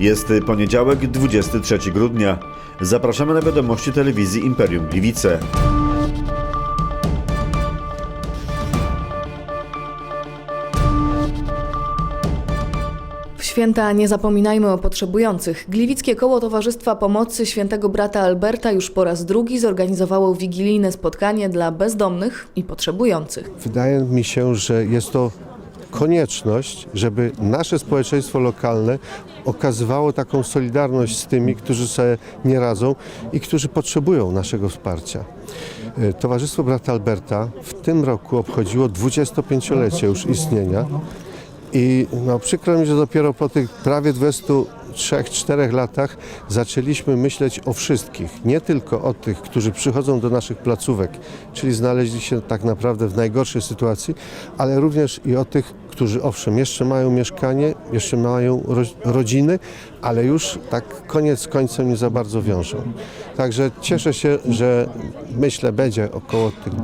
Jest poniedziałek, 23 grudnia. Zapraszamy na wiadomości telewizji Imperium Gliwice. W święta nie zapominajmy o potrzebujących. Gliwickie Koło Towarzystwa Pomocy Świętego Brata Alberta już po raz drugi zorganizowało wigilijne spotkanie dla bezdomnych i potrzebujących. Wydaje mi się, że jest to konieczność, żeby nasze społeczeństwo lokalne okazywało taką solidarność z tymi, którzy sobie nie radzą i którzy potrzebują naszego wsparcia. E, Towarzystwo Brata Alberta w tym roku obchodziło 25-lecie już istnienia i no, przykro mi, że dopiero po tych prawie 23-4 latach zaczęliśmy myśleć o wszystkich, nie tylko o tych, którzy przychodzą do naszych placówek, czyli znaleźli się tak naprawdę w najgorszej sytuacji, ale również i o tych, którzy owszem, jeszcze mają mieszkanie, jeszcze mają ro rodziny, ale już tak koniec z końcem nie za bardzo wiążą. Także cieszę się, że myślę będzie około tych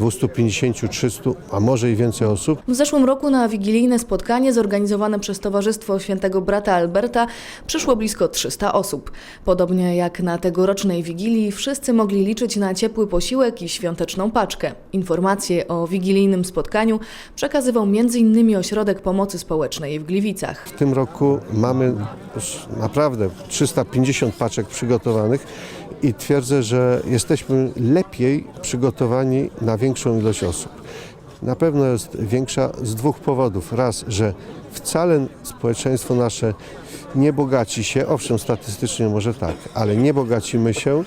250-300, a może i więcej osób. W zeszłym roku na wigilijne spotkanie zorganizowane przez Towarzystwo Świętego Brata Alberta przyszło blisko 300 osób. Podobnie jak na tegorocznej wigilii, wszyscy mogli liczyć na ciepły posiłek i świąteczną paczkę. Informacje o wigilijnym spotkaniu przekazywał m.in. Ośrodek Pomocy Społecznej w Gliwicach. W tym roku mamy naprawdę 350 paczek przygotowanych i twierdzę, że jesteśmy lepiej przygotowani na większą ilość osób. Na pewno jest większa z dwóch powodów. Raz, że wcale społeczeństwo nasze nie bogaci się, owszem statystycznie może tak, ale nie bogacimy się,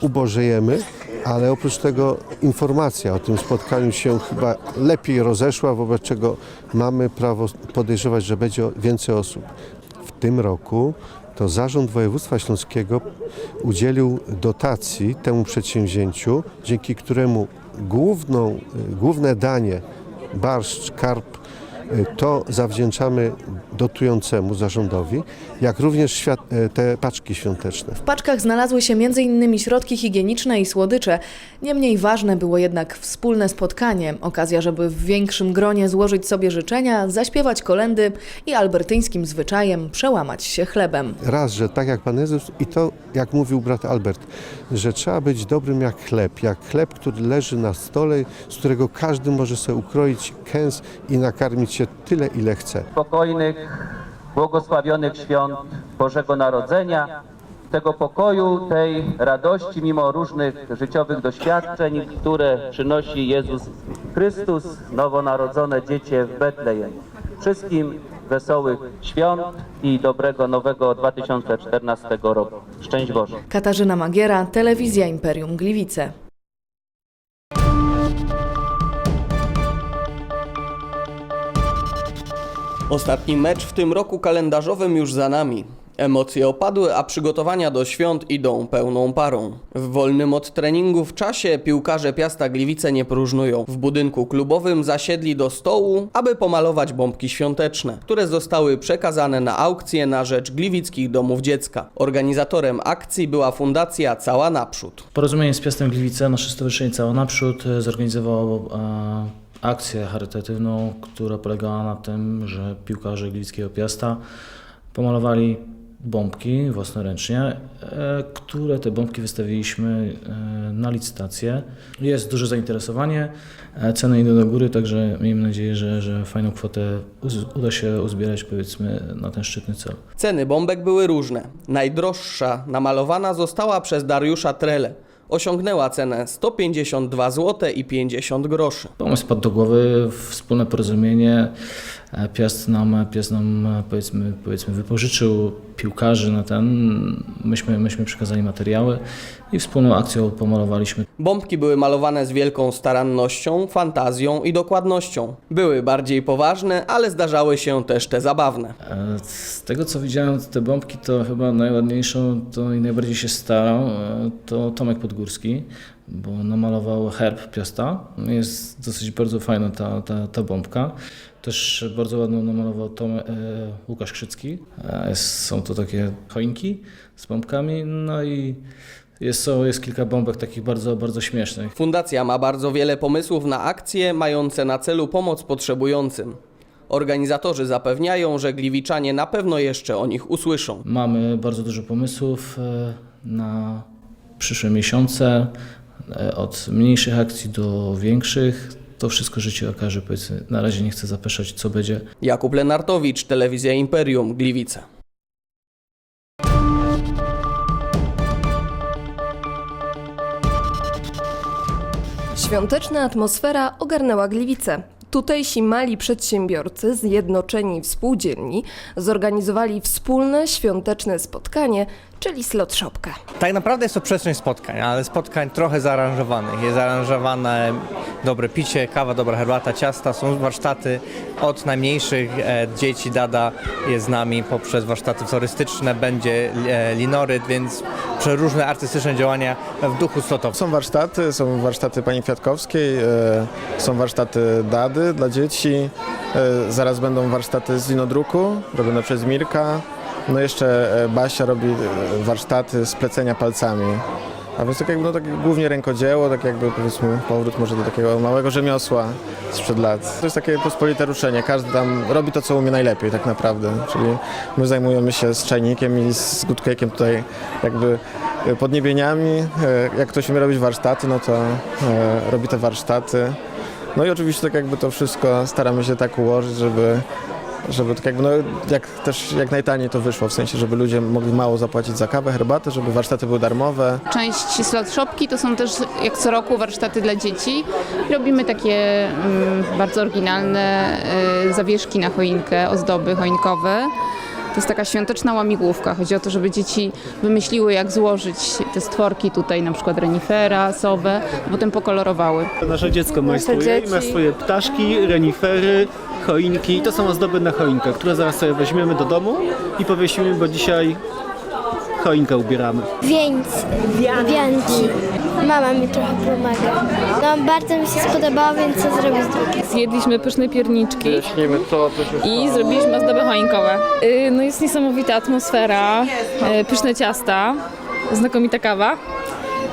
ubożejemy, ale oprócz tego informacja o tym spotkaniu się chyba lepiej rozeszła, wobec czego mamy prawo podejrzewać, że będzie więcej osób. W tym roku to Zarząd Województwa Śląskiego udzielił dotacji temu przedsięwzięciu, dzięki któremu główną, główne danie, barszcz, karp, to zawdzięczamy dotującemu zarządowi, jak również świat, te paczki świąteczne. W paczkach znalazły się m.in. środki higieniczne i słodycze. Niemniej ważne było jednak wspólne spotkanie, okazja, żeby w większym gronie złożyć sobie życzenia, zaśpiewać kolendy i albertyńskim zwyczajem przełamać się chlebem. Raz, że tak jak Pan Jezus i to, jak mówił brat Albert, że trzeba być dobrym jak chleb, jak chleb, który leży na stole, z którego każdy może sobie ukroić kęs i nakarmić się tyle, ile chce. spokojnych, błogosławionych świąt Bożego Narodzenia, tego pokoju, tej radości mimo różnych życiowych doświadczeń, które przynosi Jezus Chrystus, nowonarodzone dziecię w Betlejem. Wszystkim wesołych świąt i dobrego nowego 2014 roku. Szczęść Boże. Katarzyna Magiera, Telewizja Imperium Gliwice. Ostatni mecz w tym roku kalendarzowym już za nami. Emocje opadły, a przygotowania do świąt idą pełną parą. W wolnym od treningów czasie piłkarze Piasta Gliwice nie próżnują. W budynku klubowym zasiedli do stołu, aby pomalować bombki świąteczne, które zostały przekazane na aukcję na rzecz Gliwickich Domów Dziecka. Organizatorem akcji była Fundacja Cała Naprzód. Porozumienie z Piastem Gliwice, nasze stowarzyszenie Cała Naprzód e, zorganizowało e, akcję charytatywną, która polegała na tym, że piłkarze Gliwickiego Piasta pomalowali bombki własnoręcznie, e, które te bombki wystawiliśmy e, na licytację. Jest duże zainteresowanie, e, ceny idą do góry, także miejmy nadzieję, że, że fajną kwotę uda się uzbierać powiedzmy na ten szczytny cel. Ceny bombek były różne. Najdroższa namalowana została przez Dariusza Trele. Osiągnęła cenę 152 zł i 50 groszy. Pomysł padł do głowy, wspólne porozumienie. E, Piast nam, Piast nam powiedzmy, powiedzmy wypożyczył piłkarzy na ten. Myśmy, myśmy przekazali materiały i wspólną akcją pomalowaliśmy. Bombki były malowane z wielką starannością, fantazją i dokładnością. Były bardziej poważne, ale zdarzały się też te zabawne. E, Z tego co widziałem, te bombki to chyba najładniejszą to i najbardziej się starał e, to Tomek Podgórski, bo namalował herb Piasta. Jest dosyć bardzo fajna ta, ta, ta bombka. Też bardzo ładną namalował Tom, e, Łukasz Krzycki. E, jest, są to takie choinki z bombkami, no i jest, są, jest kilka bombek takich bardzo, bardzo śmiesznych. Fundacja ma bardzo wiele pomysłów na akcje mające na celu pomoc potrzebującym. Organizatorzy zapewniają, że gliwiczanie na pewno jeszcze o nich usłyszą. Mamy bardzo dużo pomysłów e, na przyszłe miesiące, od mniejszych akcji do większych. To wszystko życie okaże, powiedzmy. Na razie nie chcę zapeszać, co będzie. Jakub Lenartowicz, Telewizja Imperium, Gliwice. Świąteczna atmosfera ogarnęła Gliwice. Tutejsi mali przedsiębiorcy, zjednoczeni w spółdzielni, zorganizowali wspólne świąteczne spotkanie, czyli slot shopkę. Tak naprawdę jest to przestrzeń spotkań, ale spotkań trochę zaaranżowanych. Jest zaaranżowane dobre picie, kawa, dobra herbata, ciasta, są warsztaty od najmniejszych e, dzieci. Dada jest z nami poprzez warsztaty florystyczne, będzie e, linoryt, więc przeróżne artystyczne działania w duchu slotowym. Są warsztaty, są warsztaty pani Kwiatkowskiej, e, są warsztaty Dady dla dzieci, e, zaraz będą warsztaty z linodruku, robione przez Mirka. No jeszcze e, Basia robi e, warsztaty z plecenia palcami. A więc tak jakby, no, takie głównie rękodzieło, tak jakby powiedzmy powrót może do takiego małego rzemiosła sprzed lat. To jest takie pospolite ruszenie, każdy tam robi to, co umie najlepiej tak naprawdę. Czyli my zajmujemy się z czajnikiem i z gudkejkiem tutaj jakby e, podniebieniami. Jak ktoś umie robić warsztaty, no to robi te warsztaty. No i oczywiście tak jakby to wszystko staramy się tak ułożyć, żeby żeby tak jakby, no, jak też jak najtaniej to wyszło, w sensie, żeby ludzie mogli mało zapłacić za kawę, herbatę, żeby warsztaty były darmowe. Część slot shopki to są też jak co roku warsztaty dla dzieci. Robimy takie mm, bardzo oryginalne y, zawieszki na choinkę, ozdoby choinkowe. To jest taka świąteczna łamigłówka. Chodzi o to, żeby dzieci wymyśliły, jak złożyć te stworki tutaj, na przykład renifera, sowę, a potem pokolorowały. Nasze dziecko majstruje i ma swoje ptaszki, renifery, choinki. I to są ozdoby na choinkę, które zaraz sobie weźmiemy do domu i powiesimy, bo dzisiaj choinkę ubieramy. Wieńc, wianki. Mama mi trochę pomaga. No bardzo mi się spodobało, więc co zrobić drugie? Zjedliśmy pyszne pierniczki i zrobiliśmy ozdoby choinkowe. No jest niesamowita atmosfera, pyszne ciasta, znakomita kawa.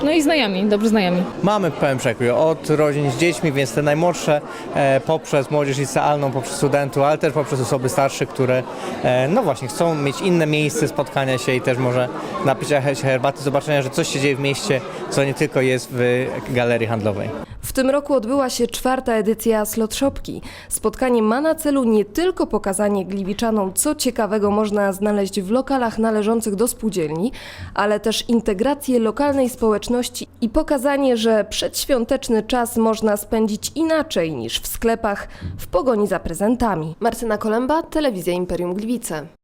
No i znajomi, dobrzy znajomi. Mamy pełen przekrój od rodzin z dziećmi, więc te najmłodsze e, poprzez młodzież licealną, poprzez studentów, ale też poprzez osoby starsze, które e, no właśnie chcą mieć inne miejsce spotkania się i też może napić się herbaty, zobaczenia, że coś się dzieje w mieście, co nie tylko jest w galerii handlowej. W tym roku odbyła się czwarta edycja Slot Shopki. Spotkanie ma na celu nie tylko pokazanie gliwiczanom, co ciekawego można znaleźć w lokalach należących do spółdzielni, ale też integrację lokalnej społeczności i pokazanie, że przedświąteczny czas można spędzić inaczej niż w sklepach w pogoni za prezentami. Martyna Kolemba, Telewizja Imperium Gliwice.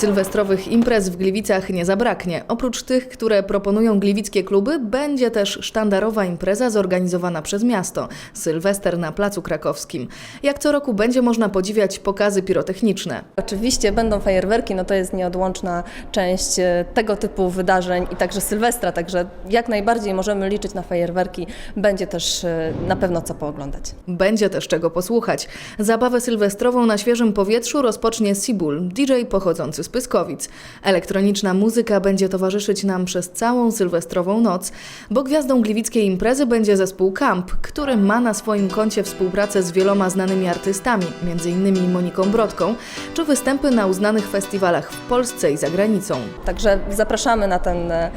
Sylwestrowych imprez w Gliwicach nie zabraknie. Oprócz tych, które proponują gliwickie kluby, będzie też sztandarowa impreza zorganizowana przez miasto Sylwester na Placu Krakowskim. Jak co roku będzie można podziwiać pokazy pirotechniczne. Oczywiście będą fajerwerki, no to jest nieodłączna część e, tego typu wydarzeń i także Sylwestra, także jak najbardziej możemy liczyć na fajerwerki. Będzie też e, na pewno co pooglądać. Będzie też czego posłuchać. Zabawę sylwestrową na świeżym powietrzu rozpocznie Sibul, DJ pochodzący z Pyskowic. Elektroniczna muzyka będzie towarzyszyć nam przez całą sylwestrową noc, bo gwiazdą gliwickiej imprezy będzie zespół Camp, który ma na swoim koncie współpracę z wieloma znanymi artystami, m.in. Moniką Brodką, czy występy na uznanych festiwalach w Polsce i za granicą. Także zapraszamy na ten, e,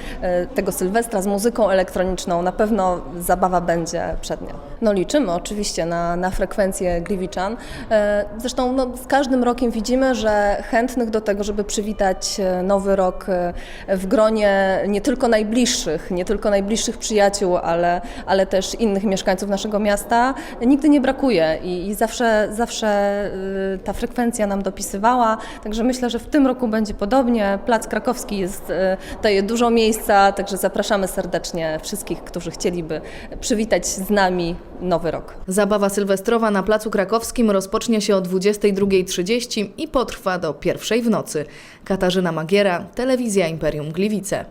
tego Sylwestra z muzyką elektroniczną. Na pewno zabawa będzie przednia. No liczymy oczywiście na, na frekwencję Gliwiczan. E, Zresztą no, z każdym rokiem widzimy, że chętnych do tego, żeby przywitać e, nowy rok e, w gronie nie tylko najbliższych, nie tylko najbliższych przyjaciół, ale, ale też innych mieszkańców naszego miasta, nigdy nie brakuje i, i zawsze, zawsze ta frekwencja nam dopisywała. Także myślę, że w tym roku będzie podobnie. Plac Krakowski jest, daje dużo miejsca, także zapraszamy serdecznie wszystkich, którzy chcieliby przywitać z nami nowy rok. Zabawa sylwestrowa na Placu Krakowskim rozpocznie się o 22.30 i potrwa do pierwszej w nocy. Katarzyna Magiera, Telewizja Imperium Gliwice.